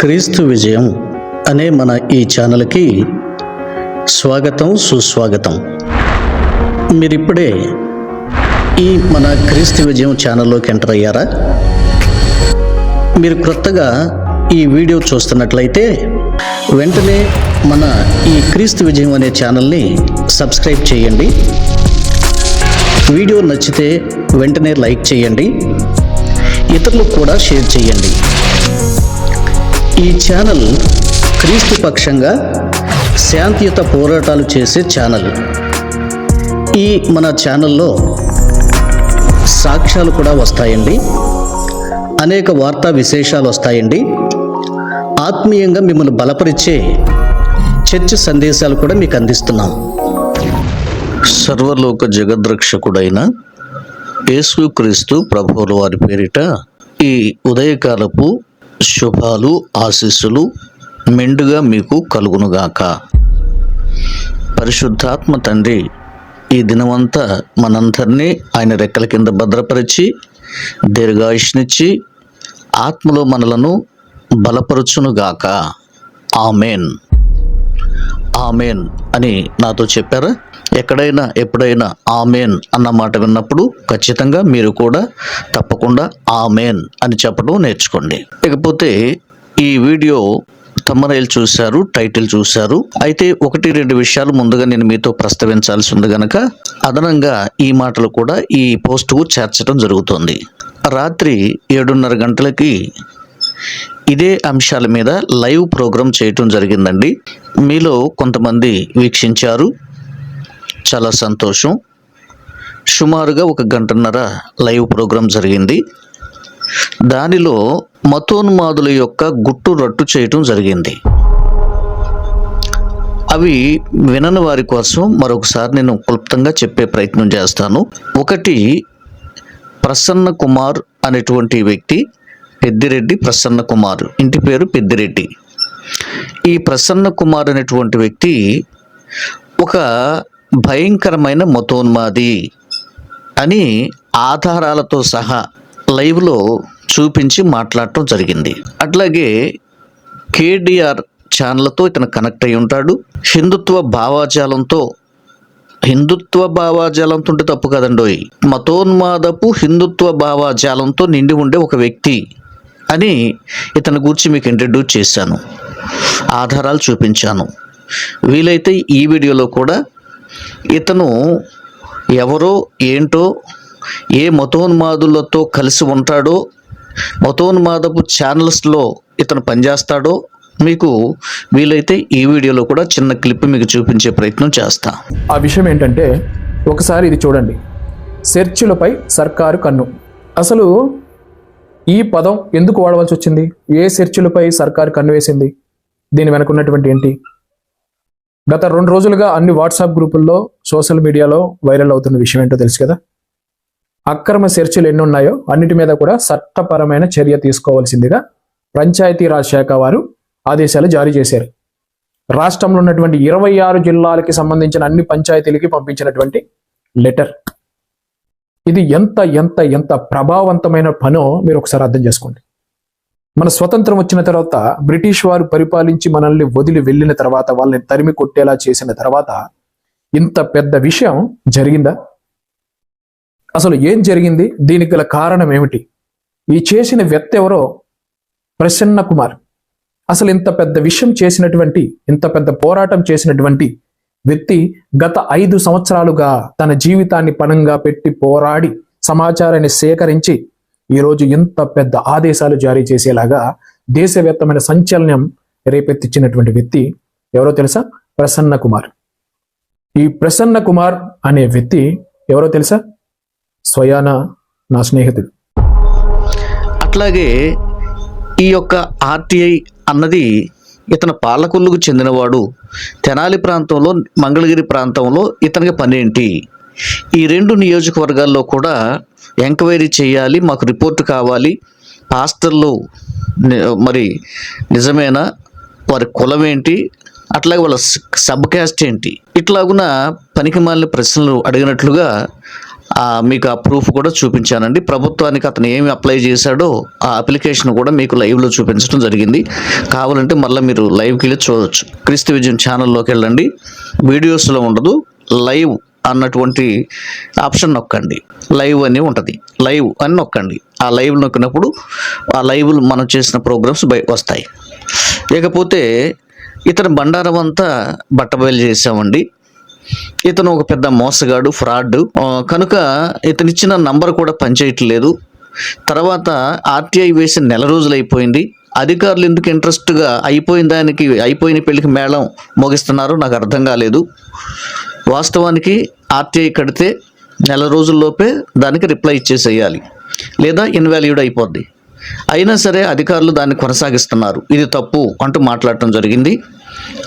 క్రీస్తు విజయం అనే మన ఈ ఛానల్కి స్వాగతం సుస్వాగతం. మీరిప్పుడే ఈ మన క్రీస్తు విజయం ఛానల్లోకి ఎంటర్ అయ్యారా? మీరు క్రొత్తగా ఈ వీడియో చూస్తున్నట్లయితే వెంటనే మన ఈ క్రీస్తు విజయం అనే ఛానల్ని సబ్స్క్రైబ్ చేయండి. వీడియో నచ్చితే వెంటనే లైక్ చేయండి. ఇతరులకు కూడా షేర్ చేయండి. ఈ ఛానల్ క్రీస్తు పక్షంగా శాంతియుత పోరాటాలు చేసే ఛానల్. ఈ మన ఛానల్లో సాక్ష్యాలు కూడా వస్తాయండి. అనేక వార్తా విశేషాలు వస్తాయండి. ఆత్మీయంగా మిమ్మల్ని బలపరిచే చర్చ సందేశాలు కూడా మీకు అందిస్తున్నాం. సర్వలోక జగద్రక్షకుడైన యేసుక్రీస్తు ప్రభువుల వారి పేరిట ఈ ఉదయకాలపు శుభాలు ఆశీస్సులు మెండుగా మీకు కలుగునుగాక. పరిశుద్ధాత్మ తండ్రి ఈ దినమంతా మనందరినీ ఆయన రెక్కల కింద భద్రపరిచి దీర్ఘాయుష్నిచ్చి ఆత్మలో మనలను బలపరచునుగాక. ఆమెన్. ఆమెన్ అని నాతో చెప్పారా? ఎక్కడైనా ఎప్పుడైనా ఆమెన్ అన్న మాట విన్నప్పుడు ఖచ్చితంగా మీరు కూడా తప్పకుండా ఆమెన్ అని చెప్పడం నేర్చుకోండి. ఇకపోతే ఈ వీడియో తమ్మరైలు చూశారు టైటిల్ చూశారు. అయితే ఒకటి రెండు విషయాలు ముందుగా నేను మీతో ప్రస్తావించాల్సి ఉంది గనక అదనంగా ఈ మాటలు కూడా ఈ పోస్టుకు చేర్చడం జరుగుతుంది. రాత్రి ఏడున్నర గంటలకి ఇదే అంశాల మీద లైవ్ ప్రోగ్రాం చేయటం జరిగిందండి. మీలో కొంతమంది వీక్షించారు. చాలా సంతోషం. సుమారుగా ఒక గంటన్నర లైవ్ ప్రోగ్రాం జరిగింది. దానిలో మతోన్మాదుల యొక్క గుట్టు రట్టు చేయటం జరిగింది. అవి వినని వారి కోసం మరొకసారి నేను క్లుప్తంగా చెప్పే ప్రయత్నం చేస్తాను. ఒకటి ప్రసన్న కుమార్ అనేటువంటి వ్యక్తి పెద్దిరెడ్డి ప్రసన్న కుమార్. ఇంటి పేరు పెద్దిరెడ్డి. ఈ ప్రసన్న కుమార్ అనేటువంటి వ్యక్తి ఒక భయంకరమైన మతోన్మాది అని ఆధారాలతో సహా లైవ్లో చూపించి మాట్లాడటం జరిగింది. అట్లాగే కేడిఆర్ ఛానల్తో ఇతను కనెక్ట్ అయి ఉంటాడు. హిందుత్వ భావాజాలంతో హిందుత్వ భావాజాలంతో ఉంటే తప్పు కదండోయ్. మతోన్మాదపు హిందుత్వ భావాజాలంతో నిండి ఉండే ఒక వ్యక్తి అని ఇతని గురించి మీకు ఇంట్రడ్యూస్ చేశాను. ఆధారాలు చూపించాను. వీలైతే ఈ వీడియోలో కూడా ఇతను ఎవరో ఏంటో ఏ మతోన్మాదులతో కలిసి ఉంటాడో మతోన్మాదపు ఛానల్స్లో ఇతను పనిచేస్తాడో మీకు వీలైతే ఈ వీడియోలో కూడా చిన్న క్లిప్ మీకు చూపించే ప్రయత్నం చేస్తా. ఆ విషయం ఏంటంటే ఒకసారి ఇది చూడండి. సెర్చులపై సర్కారు కన్ను. అసలు ఈ పదం ఎందుకు వాడవలసి వచ్చింది? ఏ సెర్చులపై సర్కారు కన్ను వేసింది? దీని వెనుకున్నటువంటి ఏంటి? గత రెండు రోజులుగా అన్ని వాట్సాప్ గ్రూపుల్లో సోషల్ మీడియాలో వైరల్ అవుతున్న విషయం ఏంటో తెలుసు కదా? అక్రమ చర్చలు ఎన్ని ఉన్నాయో అన్నిటి మీద కూడా చట్టపరమైన చర్య తీసుకోవాల్సిందిగా పంచాయతీరాజ్ శాఖ వారు ఆదేశాలు జారీ చేశారు. రాష్ట్రంలో ఉన్నటువంటి ఇరవై ఆరు జిల్లాలకి సంబంధించిన అన్ని పంచాయతీలకి పంపించినటువంటి లెటర్. ఇది ఎంత ఎంత ఎంత ప్రభావవంతమైన పనో మీరు ఒకసారి అర్థం చేసుకోండి. మన స్వతంత్రం వచ్చిన తర్వాత బ్రిటిష్ వారు పరిపాలించి మనల్ని వదిలి వెళ్ళిన తర్వాత వాళ్ళని తరిమి కొట్టేలా చేసిన తర్వాత ఇంత పెద్ద విషయం జరిగిందా? అసలు ఏం జరిగింది? దీనికి గల కారణం ఏమిటి? ఈ చేసిన వ్యక్తి ఎవరో? ప్రసన్న కుమార్. అసలు ఇంత పెద్ద విషయం చేసినటువంటి ఇంత పెద్ద పోరాటం చేసినటువంటి వ్యక్తి గత ఐదు సంవత్సరాలుగా తన జీవితాన్ని పణంగా పెట్టి పోరాడి సమాచారాన్ని సేకరించి ఈరోజు ఇంత పెద్ద ఆదేశాలు జారీ చేసేలాగా దేశవ్యాప్తమైన సంచలనం రేపెత్తిచ్చినటువంటి వ్యక్తి ఎవరో తెలుసా? ప్రసన్న కుమార్. ఈ ప్రసన్న కుమార్ అనే వ్యక్తి ఎవరో తెలుసా? స్వయాన నా స్నేహితుడు. అట్లాగే ఈ యొక్క ఆర్టీఐ అన్నది ఇతను పాలకొల్లుకు చెందినవాడు. తెనాలి ప్రాంతంలో మంగళగిరి ప్రాంతంలో ఇతనికి పనేంటి? ఈ రెండు నియోజకవర్గాల్లో కూడా ఎంక్వైరీ చేయాలి మాకు రిపోర్ట్ కావాలి. పాస్టర్లు మరి నిజమేనా? వారి కులం ఏంటి? అట్లాగే వాళ్ళ సబ్ క్యాస్ట్ ఏంటి? ఇట్లాగున పనికి మాలిన ప్రశ్నలు అడిగినట్లుగా మీకు ఆ ప్రూఫ్ కూడా చూపించానండి. ప్రభుత్వానికి అతను ఏమి అప్లై చేశాడో ఆ అప్లికేషన్ కూడా మీకు లైవ్లో చూపించడం జరిగింది. కావాలంటే మళ్ళీ మీరు లైవ్కి వెళ్ళి చూడవచ్చు క్రీస్తు విజయం ఛానల్లోకి వెళ్ళండి. వీడియోస్లో ఉండదు. లైవ్ అన్నటువంటి ఆప్షన్ నొక్కండి. లైవ్ అని ఉంటుంది. లైవ్ అని నొక్కండి. ఆ లైవ్ నొక్కినప్పుడు ఆ లైవ్ మనం చేసిన ప్రోగ్రామ్స్ బయ వస్తాయి. లేకపోతే ఇతని బండారం అంతా బట్టబయలు చేసామండి ఇతను ఒక పెద్ద మోసగాడు ఫ్రాడ్. కనుక ఇతను ఇచ్చిన నంబర్ కూడా పనిచేయట్లేదు. తర్వాత ఆర్టీఐ వేసిన నెల రోజులు అయిపోయింది అధికారులు ఎందుకు ఇంట్రెస్ట్గా అయిపోయిన దానికి అయిపోయిన పెళ్ళికి మేళం మోగిస్తున్నారో నాకు అర్థం కాలేదు. వాస్తవానికి ఆర్టీఐ కడితే నెల రోజుల్లోపే దానికి రిప్లై ఇచ్చేసేయాలి లేదా ఇన్వాల్యూడ్ అయిపోద్ది. అయినా సరే అధికారులు దాన్ని కొనసాగిస్తున్నారు. ఇది తప్పు అంటూ మాట్లాడటం జరిగింది.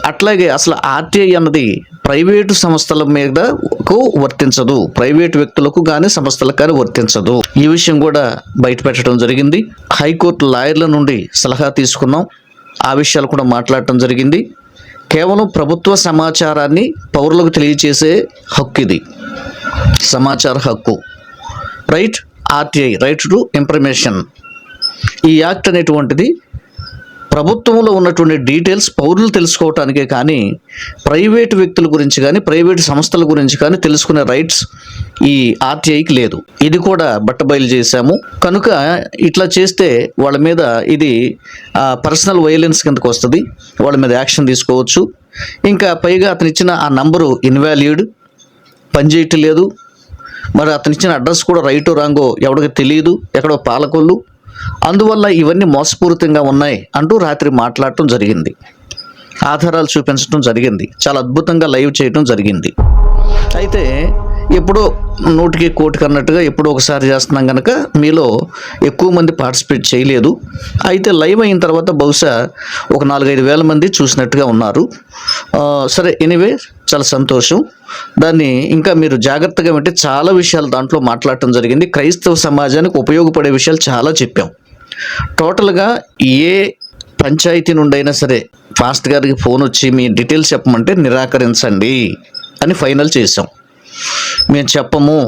అట్లాగే అసలు ఆర్టీఐ అన్నది ప్రైవేటు సంస్థల మీదకు వర్తించదు. ప్రైవేటు వ్యక్తులకు కానీ సంస్థలకు కానీ వర్తించదు. ఈ విషయం కూడా బయట పెట్టడం జరిగింది. హైకోర్టు లాయర్ల నుండి సలహా తీసుకున్నాం. ఆ విషయాలు కూడా మాట్లాడటం జరిగింది. కేవలం ప్రభుత్వ సమాచారాన్ని పౌరులకు తెలియచేసే హక్కు ఇది. సమాచార హక్కు. Right RTI right to information. ఈ యాక్ట్ అనేటువంటిది ప్రభుత్వంలో ఉన్నటువంటి డీటెయిల్స్ పౌరులు తెలుసుకోవటానికే కానీ ప్రైవేటు వ్యక్తుల గురించి కానీ ప్రైవేటు సంస్థల గురించి కానీ తెలుసుకునే రైట్స్ ఈ ఆర్టీఐకి లేదు. ఇది కూడా బట్టబయలు చేశాము. కనుక ఇట్లా చేస్తే వాళ్ళ మీద ఇది పర్సనల్ వైలెన్స్ కిందకు వస్తుంది. వాళ్ళ మీద యాక్షన్ తీసుకోవచ్చు. ఇంకా పైగా అతను ఇచ్చిన ఆ నంబరు ఇన్వాల్యూడ్ పనిచేయటం లేదు. మరి అతను ఇచ్చిన అడ్రస్ కూడా రైటో రాంగో ఎవరికి తెలియదు. ఎక్కడో పాలకొల్లు. అందువల్ల ఇవన్నీ మోసపూరితంగా ఉన్నాయి అంటూ రాత్రి మాట్లాడటం జరిగింది. ఆధారాలు చూపించడం జరిగింది. చాలా అద్భుతంగా లైవ్ చేయడం జరిగింది. అయితే ఎప్పుడో నూటికి కోటికి అన్నట్టుగా ఎప్పుడో ఒకసారి చేస్తున్నాం కనుక మీలో ఎక్కువ మంది పార్టిసిపేట్ చేయలేదు. అయితే లైవ్ అయిన తర్వాత బహుశా ఒక నాలుగైదు వేల మంది చూసినట్టుగా ఉన్నారు. సరే ఎనీవే చాలా సంతోషం. దాన్ని ఇంకా మీరు జాగ్రత్తగా అంటే చాలా విషయాలు దాంట్లో మాట్లాడటం జరిగింది. క్రైస్తవ సమాజానికి ఉపయోగపడే విషయాలు చాలా చెప్పాం. టోటల్గా ఏ పంచాయతీ నుండి అయినా సరే ఫాస్ట్ గారికి ఫోన్ వచ్చి మీ డీటెయిల్స్ చెప్పమంటే నిరాకరించండి అని ఫైనల్ చేసాం మేము చెప్పము.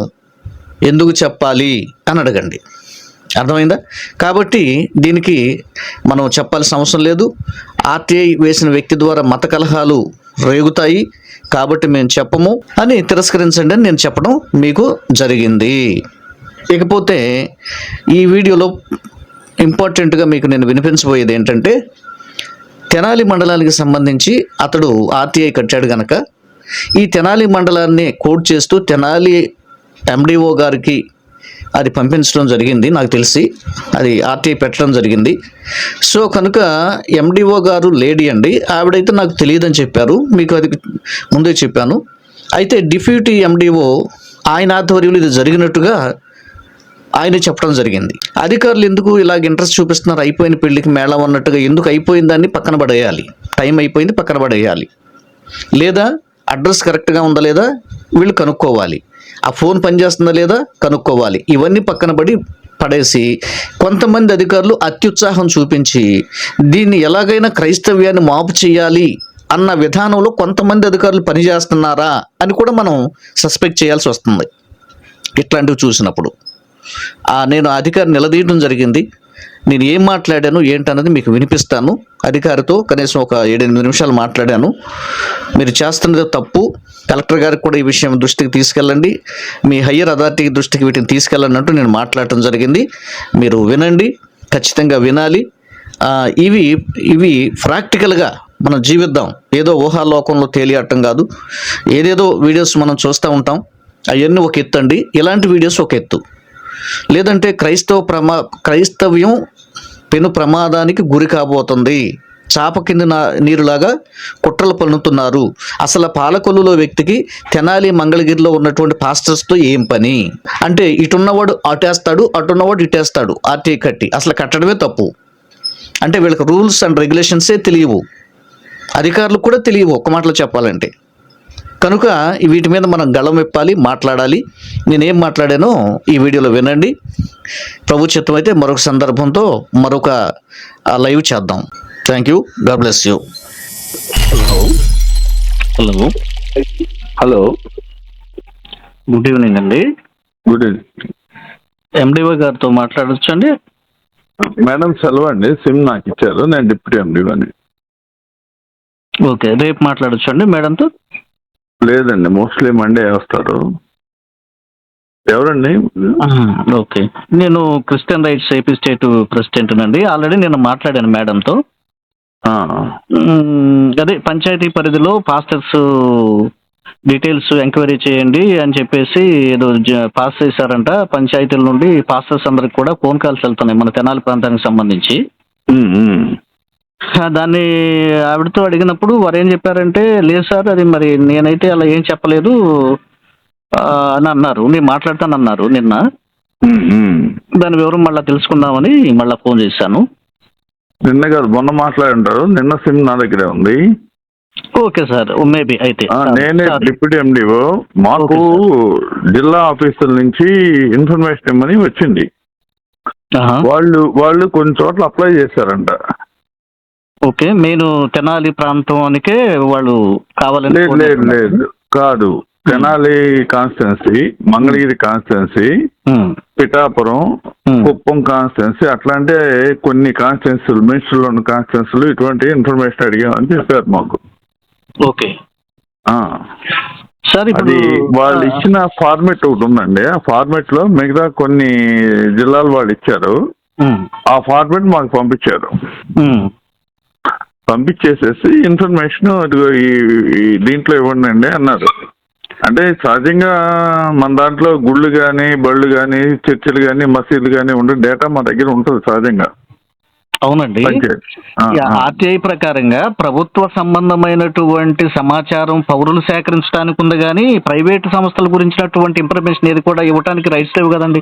ఎందుకు చెప్పాలి అని అడగండి. అర్థమైందా? కాబట్టి దీనికి మనం చెప్పాల్సిన అవసరం లేదు. ఆర్టీఐ వేసిన వ్యక్తి ద్వారా మత కలహాలు రేగుతాయి. కాబట్టి మేము చెప్పము అని తిరస్కరించండి అని నేను చెప్పడం మీకు జరిగింది. ఇకపోతే ఈ వీడియోలో ఇంపార్టెంట్గా మీకు నేను వినిపించబోయేది ఏంటంటే తెనాలి మండలానికి సంబంధించి అతడు ఆర్టీఐ కట్టాడు గనక ఈ తెనాలి మండలాన్ని కోడ్ చేస్తూ తెనాలి ఎండిఓ గారికి అది పంపించడం జరిగింది నాకు తెలిసి. అది ఆర్టీఐ పెట్టడం జరిగింది. సో కనుక ఎండిఓ గారు లేడీ అండి. ఆవిడైతే నాకు తెలియదని చెప్పారు. మీకు అది ముందే చెప్పాను. అయితే డిప్యూటీ ఎండిఓ ఆయన ఆధ్వర్యంలో ఇది జరిగినట్టుగా ఆయన చెప్పడం జరిగింది. అధికారులు ఎందుకు ఇలాగ ఇంట్రెస్ట్ చూపిస్తున్నారు? అయిపోయిన పెళ్ళికి మేళం అన్నట్టుగా ఎందుకు అయిపోయిందాన్ని పక్కన పడేయాలి. టైం అయిపోయింది పక్కన పడేయాలి. లేదా అడ్రస్ కరెక్ట్గా ఉందా లేదా వీళ్ళు కనుక్కోవాలి. ఆ ఫోన్ పనిచేస్తుందా లేదా కనుక్కోవాలి. ఇవన్నీ పక్కన పడి పడేసి కొంతమంది అధికారులు అత్యుత్సాహం చూపించి దీన్ని ఎలాగైనా క్రైస్తవ్యాన్ని మాపు చేయాలి అన్న విధానంలో కొంతమంది అధికారులు పనిచేస్తున్నారా అని కూడా మనం సస్పెక్ట్ చేయాల్సి వస్తుంది. ఇట్లాంటివి చూసినప్పుడు. నేను అధికారి నిలదీయడం జరిగింది. నేను ఏం మాట్లాడాను ఏంటన్నది మీకు వినిపిస్తాను. అధికారితో కనీసం ఒక ఏడెనిమిది నిమిషాలు మాట్లాడాను. మీరు చేస్తున్నది తప్పు. కలెక్టర్ గారికి కూడా ఈ విషయం దృష్టికి తీసుకెళ్ళండి. మీ హయ్యర్ అథారిటీ దృష్టికి వీటిని తీసుకెళ్ళండి అంటూ నేను మాట్లాడటం జరిగింది. మీరు వినండి. ఖచ్చితంగా వినాలి. ఇవి ఇవి ప్రాక్టికల్గా మనం జీవిద్దాం. ఏదో ఊహాలోకంలో తేలియటం కాదు. ఏదేదో వీడియోస్ మనం చూస్తూ ఉంటాం. అవన్నీ ఒక ఎత్తు అండి. ఇలాంటి వీడియోస్ ఒక ఎత్తు. లేదంటే క్రైస్తవ ప్రమా క్రైస్తవ్యం పెను ప్రమాదానికి గురి కాబోతుంది. చాప కింద నా- నీరులాగా కుట్రలు పన్నుతున్నారు అసలు పాలకొల్లులో వ్యక్తికి తెనాలి మంగళగిరిలో ఉన్నటువంటి పాస్టర్స్తో ఏం పని? అంటే ఇటున్నవాడు అటేస్తాడు అటున్నవాడు ఇటేస్తాడు. ఆర్టీ కట్టి అసలు కట్టడమే తప్పు. అంటే వీళ్ళకి రూల్స్ అండ్ రెగ్యులేషన్సే తెలియవు. అధికారులకు కూడా తెలియవు ఒక్క మాటలో చెప్పాలంటే. కనుక ఈ వీటి మీద మనం గళం విప్పాలి మాట్లాడాలి. నేనేం మాట్లాడానో ఈ వీడియోలో వినండి. ప్రభు చిత్తం అయితే మరొక సందర్భంతో మరొక లైవ్ చేద్దాం. Thank you God bless you hello hello good evening అండి. గుడ్ ఈవినింగ్ ఎండిఓ గారితో మాట్లాడొచ్చండి? మేడం సెలవు అండి. సిమ్ నాకు ఇచ్చారు. నేను డిప్యూటీ ఎండి అని ఓకే రేపు మాట్లాడొచ్చండి మేడంతో? లేదండి. మోస్ట్లీ మండే వస్తారు. ఎవరండి? ఓకే. నేను Christian rights AP state president అండి ఆల్రెడీ నేను మాట్లాడాను మేడంతో. అదే పంచాయతీ పరిధిలో పాస్టర్స్ డీటెయిల్స్ ఎంక్వైరీ చేయండి అని చెప్పేసి ఏదో పాస్ చేశారంట. పంచాయతీల నుండి పాస్టర్స్ అందరికి కూడా ఫోన్ కాల్స్ వెళ్తున్నాయి మన తెనాలి ప్రాంతానికి సంబంధించి. దాన్ని ఆవిడతో అడిగినప్పుడు వారు ఏం చెప్పారంటే లేదు సార్ అది మరి నేనైతే అలా ఏం చెప్పలేదు. అని అన్నారు. నేను మాట్లాడతానన్నారు నిన్న. దాని వివరం మళ్ళీ తెలుసుకుందామని మళ్ళీ ఫోన్ చేశాను. నిన్న కాదు మొన్న మాట్లాడి ఉంటారు నిన్న సిమ్ నా దగ్గరే ఉంది. ఓకే సార్ మేబీ అయితే. నేనే. Deputy MDO. మాకు జిల్లా ఆఫీసుల నుంచి ఇన్ఫర్మేషన్ ఇమ్మని వచ్చింది. వాళ్ళు వాళ్ళు కొన్ని చోట్ల అప్లై చేశారంట. ఓకే నేను తెనాలి ప్రాంతానికే వాళ్ళు కావాలని లేదు లేదు. లేదు. కాదు. Tenali constituency Mangalagiri constituency Pithapuram. Kuppam constituency అట్లా అంటే కొన్ని కాన్స్టిట్యున్సీలు మినిస్టర్లో ఉన్న కాన్స్టిట్యున్సీలు ఇటువంటి ఇన్ఫర్మేషన్ అడిగామని చెప్పారు మాకు. ఓకే. సార్ అది వాళ్ళు ఇచ్చిన ఫార్మెట్ ఒకటి ఉందండి. ఆ ఫార్మెట్లో మిగతా కొన్ని జిల్లాలు వాళ్ళు ఇచ్చారు. ఆ ఫార్మెట్ మాకు పంపించారు. పంపించేసేసి ఇన్ఫర్మేషన్ ఇదిగో ఈ దీంట్లో ఇవ్వండి అండి అన్నారు. అంటే సహజంగా మన దాంట్లో గుళ్ళు కానీ బళ్ళు కానీ చర్చిలు కానీ మసీదులు కానీ ఉండే డేటా మా దగ్గర ఉంటుంది సహజంగా. అవునండి. ఆర్టీఐ ప్రకారంగా ప్రభుత్వ సంబంధమైనటువంటి సమాచారం పౌరులు సేకరించడానికి ఉంది కానీ ప్రైవేట్ సంస్థల గురించినటువంటి ఇన్ఫర్మేషన్ ఏది కూడా ఇవ్వడానికి రైట్స్ లేవు కదండి.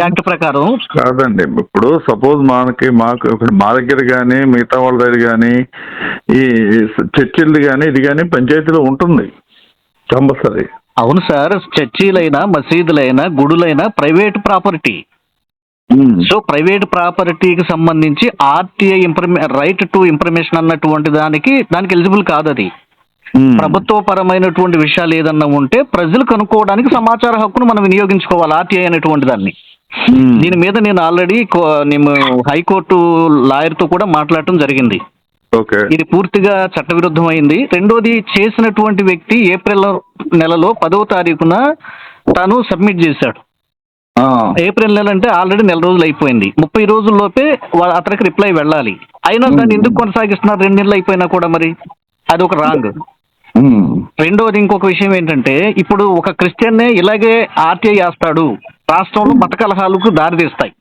యాక్ట్ ప్రకారం కాదండి. ఇప్పుడు సపోజ్ మనకి మాకు మా దగ్గర కానీ మిగతా వాళ్ళ దగ్గర కానీ ఈ చర్చిలు కానీ ఇది కానీ పంచాయతీలో ఉంటుంది. కంపల్సరీ. అవును సార్. చర్చీలైనా మసీదులైనా గుడులైనా ప్రైవేట్ ప్రాపర్టీ. సో ప్రైవేట్ ప్రాపర్టీకి సంబంధించి RTI informa right to information అన్నటువంటి దానికి దానికి ఎలిజిబుల్ కాదు అది ప్రభుత్వ పరమైనటువంటి విషయాలు ఏదన్నా ఉంటే ప్రజలు కనుక్కోవడానికి సమాచార హక్కును మనం వినియోగించుకోవాలి ఆర్టీఐ అనేటువంటి దాన్ని. దీని మీద నేను ఆల్రెడీ నేను హైకోర్టు లాయర్తో కూడా మాట్లాడటం జరిగింది. ఓకే. ఇది పూర్తిగా చట్టవిరుద్ధమైంది. రెండోది చేసినటువంటి వ్యక్తి ఏప్రిల్ నెలలో పదో తారీఖున తాను సబ్మిట్ చేశాడు. ఏప్రిల్ నెల అంటే ఆల్రెడీ నెల రోజులు అయిపోయింది. ముప్పై రోజుల్లోపే అతనికి రిప్లై వెళ్ళాలి. అయినా దాన్ని ఎందుకు కొనసాగిస్తున్నారు? రెండు నెలలు అయిపోయినా కూడా మరి. అది ఒక రాంగ్. రెండోది ఇంకొక విషయం ఏంటంటే ఇప్పుడు ఒక క్రిస్టియన్నే ఇలాగే ఆర్టీఐ వేస్తాడు రాష్ట్రంలో మత కలహాలకు దారితీస్తాయి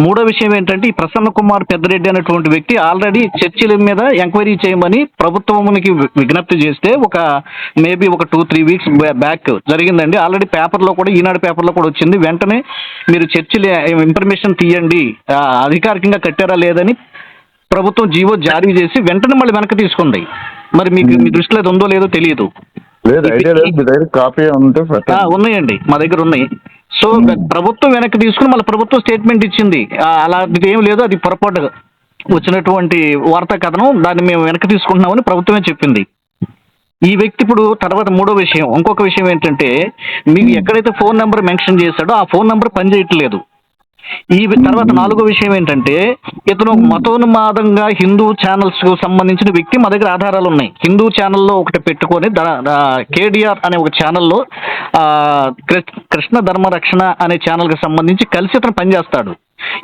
మూడో విషయం ఏంటంటే ఈ ప్రసన్న కుమార్ పెద్దరెడ్డి అనేటువంటి వ్యక్తి ఆల్రెడీ చర్చిల మీద ఎంక్వైరీ చేయమని ప్రభుత్వానికి వి- విజ్ఞప్తి చేస్తే ఒక మేబీ ఒక టూ త్రీ వీక్స్ బ్యాక్ జరిగిందండి. ఆల్రెడీ పేపర్లో కూడా ఈనాడు పేపర్లో కూడా వచ్చింది. వెంటనే మీరు చర్చిలు ఇన్ఫర్మేషన్ తీయండి. అధికారికంగా కట్టారా లేదని ప్రభుత్వం జీవో జారీ చేసి వెంటనే మళ్ళీ వెనక్కి తీసుకుంది. మరి మీకు మీ దృష్టిలో అది ఉందో లేదో తెలియదు. ఉన్నాయండి. మా దగ్గర ఉన్నాయి. సో ప్రభుత్వం వెనక్కి తీసుకుని మళ్ళీ ప్రభుత్వం స్టేట్మెంట్ ఇచ్చింది. అలాంటిది ఏం లేదు అది పొరపాటు వచ్చినటువంటి వార్తా కథనం. దాన్ని మేము వెనక్కి తీసుకుంటున్నామని ప్రభుత్వమే చెప్పింది. ఈ వ్యక్తి ఇప్పుడు తర్వాత మూడో విషయం ఇంకొక విషయం ఏంటంటే మీకు ఎక్కడైతే ఫోన్ నెంబర్ మెన్షన్ చేశాడో ఆ ఫోన్ నెంబర్ పనిచేయట్లేదు. ఈ తర్వాత నాలుగో విషయం ఏంటంటే ఇతను మతోన్మాదంగా హిందూ ఛానల్స్కు సంబంధించిన వ్యక్తి మా దగ్గర ఆధారాలు ఉన్నాయి. హిందూ ఛానల్లో ఒకటి పెట్టుకొని కేడిఆర్ అనే ఒక ఛానల్లో కృష్ణ ధర్మ రక్షణ అనే ఛానల్కి సంబంధించి కలిసి ఇతను పనిచేస్తాడు.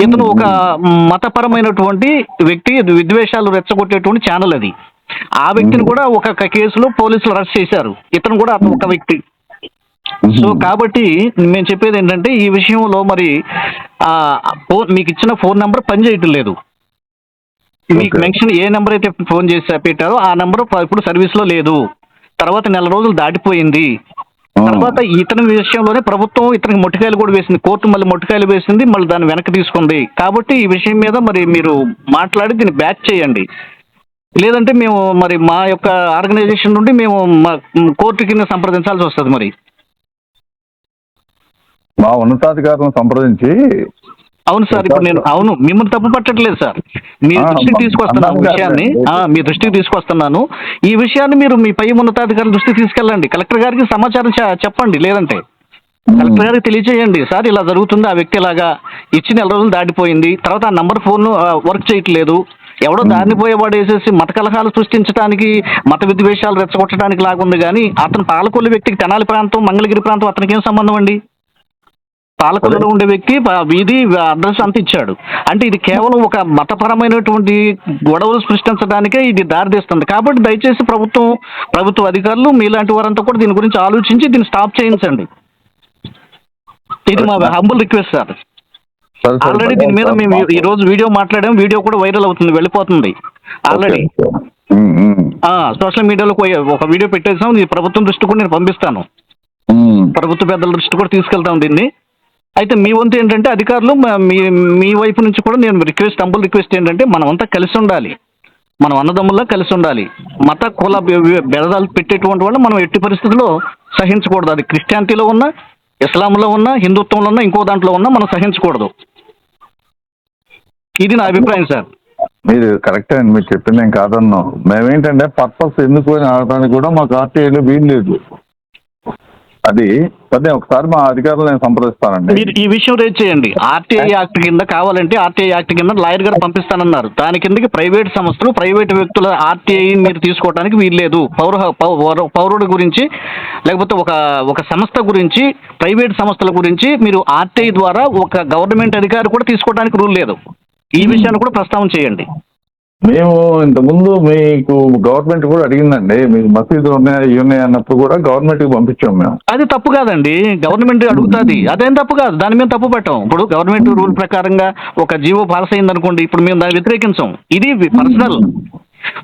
ఇతను ఒక మతపరమైనటువంటి వ్యక్తి విద్వేషాలు రెచ్చగొట్టేటువంటి ఛానల్ అది. ఆ వ్యక్తిని కూడా ఒక కేసులో పోలీసులు అరెస్ట్ చేశారు. ఇతను కూడా అతను ఒక వ్యక్తి. సో కాబట్టి మేము చెప్పేది ఏంటంటే ఈ విషయంలో మరి ఫోన్ మీకు ఇచ్చిన ఫోన్ నెంబర్ పనిచేయటం లేదు మీకు. మెన్షన్ ఏ నెంబర్ అయితే ఫోన్ చేసి పెట్టారో ఆ నెంబర్ ఇప్పుడు సర్వీస్లో లేదు. తర్వాత నెల రోజులు దాటిపోయింది. తర్వాత ఇతని విషయంలోనే ప్రభుత్వం ఇతనికి మొట్టికాయలు కూడా వేసింది. కోర్టు మళ్ళీ మొట్టికాయలు వేసింది మళ్ళీ దాన్ని వెనక్కి తీసుకుంది. కాబట్టి ఈ విషయం మీద మరి మీరు మాట్లాడి దీన్ని బ్యాక్ చేయండి. లేదంటే మేము మరి మా యొక్క ఆర్గనైజేషన్ నుండి మేము మా కోర్టు కింద సంప్రదించాల్సి వస్తుంది మరి. మా ఉన్నతాధికారులను సంప్రదించి అవును సార్ ఇప్పుడు నేను అవును మిమ్మల్ని తప్పు పట్టట్లేదు సార్. మీ దృష్టికి తీసుకొస్తున్నాను విషయాన్ని. మీ దృష్టికి తీసుకొస్తున్నాను. ఈ విషయాన్ని మీరు మీ పై ఉన్నతాధికారుల దృష్టికి తీసుకెళ్ళండి. కలెక్టర్ గారికి సమాచారం చెప్పండి లేదంటే. కలెక్టర్ గారికి తెలియజేయండి. సార్ ఇలా జరుగుతుంది ఆ వ్యక్తి ఇలాగా ఇచ్చి నెల రోజులు దాటిపోయింది. తర్వాత ఆ నంబర్ ఫోన్ వర్క్ చేయట్లేదు. ఎవడో దారిని పోయేవాడు వేసేసి మత కలహాలు సృష్టించడానికి మత విద్వేషాలు రెచ్చగొట్టడానికి లాగుంది కానీ అతను పాలకొల్లు వ్యక్తికి తెనాలి ప్రాంతం మంగళగిరి ప్రాంతం అతనికి ఏం సంబంధం అండి? పాలకొల్లులో ఉండే వ్యక్తి వీధి అడ్రస్ అంత ఇచ్చాడు. అంటే ఇది కేవలం ఒక మతపరమైనటువంటి గొడవలు సృష్టించడానికే ఇది దారితీస్తుంది. కాబట్టి దయచేసి ప్రభుత్వం ప్రభుత్వ అధికారులు మీలాంటి వారంతా కూడా దీని గురించి ఆలోచించి దీన్ని స్టాప్ చేయించండి. ఇది మా హంబుల్ రిక్వెస్ట్ సార్. ఆల్రెడీ దీని మీద మేము ఈ రోజు వీడియో మాట్లాడాం వీడియో కూడా వైరల్ అవుతుంది వెళ్ళిపోతుంది. ఆల్రెడీ. సోషల్ మీడియాలో ఒక- వీడియో పెట్టేసాం ప్రభుత్వం దృష్టి కూడా నేను పంపిస్తాను. ప్రభుత్వ పెద్దల దృష్టి కూడా తీసుకెళ్తాం దీన్ని. అయితే మీ వంతు ఏంటంటే అధికారులు మీ మీ వైపు నుంచి కూడా నేను రిక్వెస్ట్ అంబుల్ రిక్వెస్ట్ ఏంటంటే మనం అంతా కలిసి ఉండాలి. మనం అన్నదమ్ముల్లా కలిసి ఉండాలి. మత కుల బె- పెట్టేటువంటి వాళ్ళు మనం ఎట్టి పరిస్థితుల్లో సహించకూడదు. అది క్రిస్టియానిటీలో ఉన్నా ఇస్లాంలో ఉన్నా హిందుత్వంలో ఉన్నా ఇంకో దాంట్లో ఉన్నా మనం సహించకూడదు. ఇది నా అభిప్రాయం సార్. మీరు కరెక్టే అండి మీరు చెప్పింది నేను కాదన్నాం. మేమేంటంటే పర్పస్ ఎందుకు అని ఆడటానికి కూడా మాకు ఆర్టీఐలో వీలు లేదు. అది అదే ఒకసారి మా అధికారులు నేను సంప్రదిస్తానండి. మీరు ఈ విషయం రేజ్ చేయండి. ఆర్టీఐ యాక్ట్ కింద కావాలంటే ఆర్టీఐ యాక్ట్ కింద లాయర్ గారు పంపిస్తానన్నారు. దాని కిందకి ప్రైవేట్ సంస్థలు ప్రైవేట్ వ్యక్తుల ఆర్టీఐ మీరు తీసుకోవడానికి వీల్లేదు. పౌర పౌర- పౌరుడి గురించి లేకపోతే ఒక ఒక సంస్థ గురించి ప్రైవేట్ సంస్థల గురించి మీరు ఆర్టీఐ ద్వారా ఒక గవర్నమెంట్ అధికారి కూడా తీసుకోవడానికి రూల్ లేదు. ఈ విషయాన్ని కూడా ప్రస్తావన చేయండి. మేము ఇంతకుముందు మీకు గవర్నమెంట్ కూడా అడిగిందండి మీకు మసీదులు ఉన్నాయి ఇవి ఉన్నాయి అన్నప్పుడు కూడా గవర్నమెంట్కి పంపించాం మేము. అది తప్పు కాదండి గవర్నమెంట్ అడుగుతుంది. అదేం తప్పు కాదు దాని మీద తప్పు పెట్టాం. ఇప్పుడు గవర్నమెంట్ రూల్ ప్రకారంగా ఒక జీవో పాస్ అయింది అనుకోండి ఇప్పుడు మేము దాన్ని వ్యతిరేకించాం. ఇది పర్సనల్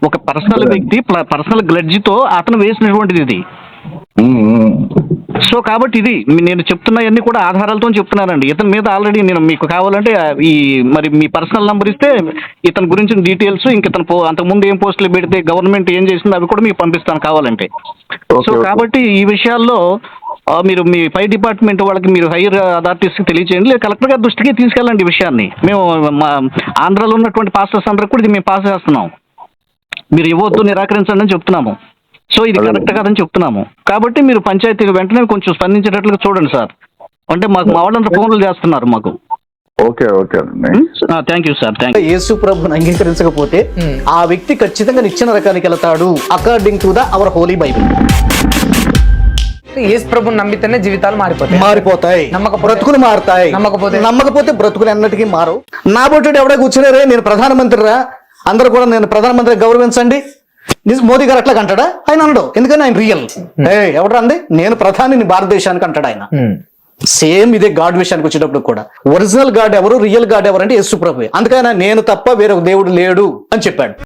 ఒక పర్సనల్ వ్యక్తి పర్సనల్ గ్లడ్జితో అతను వేసినటువంటిది ఇది. సో కాబట్టి ఇది నేను చెప్తున్నవన్నీ కూడా ఆధారాలతో చెప్తున్నానండి. ఇతని మీద ఆల్రెడీ నేను మీకు కావాలంటే ఈ మరి మీ పర్సనల్ నంబర్ ఇస్తే ఇతని గురించిన డీటెయిల్స్ ఇంక ఇతను పో అంతకుముందు ఏం పోస్టులు పెడితే గవర్నమెంట్ ఏం చేసిందో అవి కూడా మీకు పంపిస్తాను కావాలంటే. సో. కాబట్టి ఈ విషయాల్లో మీరు మీ పై డిపార్ట్మెంట్ వాళ్ళకి మీరు హైయర్ అథారిటీస్కి తెలియచేయండి. లేదా కలెక్టర్ గారి దృష్టికి తీసుకెళ్ళండి ఈ విషయాన్ని. మేము మా ఆంధ్రాలో ఉన్నటువంటి పాస్టర్స్ అందరికి కూడా ఇది మేము పాస్ చేస్తున్నాం. మీరు ఇవ్వద్దు నిరాకరించండి అని చెప్తున్నాము. సో ఇది. కరెక్ట్ కాదని చెప్తున్నాము. కాబట్టి మీరు పంచాయతీ వెంటనే కొంచెం స్పందించేటట్లుగా చూడండి సార్. అంటే మాకు మా వాళ్ళంతా ఫోన్లు చేస్తున్నారు మాకు. Okay okay thank you sir thank Yesu ప్రభుని అంగీకరించకపోతే ఆ వ్యక్తి ఖచ్చితంగా నిచ్చిన రకానికి వెళ్తాడు. According to the our holy Bible Yesu ప్రభుని నమ్మితేనే జీవితాలు మారిపోతాయి. మారిపోతాయి. నమ్మకపోతే- బ్రతుకులు మారుతాయి. నమ్మకపోతే? నమ్మకపోతే బ్రతుకులు ఎన్నటికీ మారవు. నా బొట్టుడు ఎవడే కూర్చున్నారే నేను ప్రధానమంత్రిరా. అందరూ కూడా నేను ప్రధానమంత్రి గౌరవించండి. మోదీ గారు అట్లా అంటాడా ఆయన అనడు. ఎందుకని? ఆయన రియల్ ఏ ఎవడు అంది? నేను ప్రధానిని భారతదేశానికి అంటాడు ఆయన. ఉమ్. సేమ్ ఇదే గాడ్ విషయానికి వచ్చేటప్పుడు కూడా. ఒరిజినల్ గాడ్ ఎవరు? రియల్ గాడ్ ఎవరు అంటే యేసు ప్రభు అందుకని నేను తప్ప వేరొక దేవుడు లేడు అని చెప్పాడు.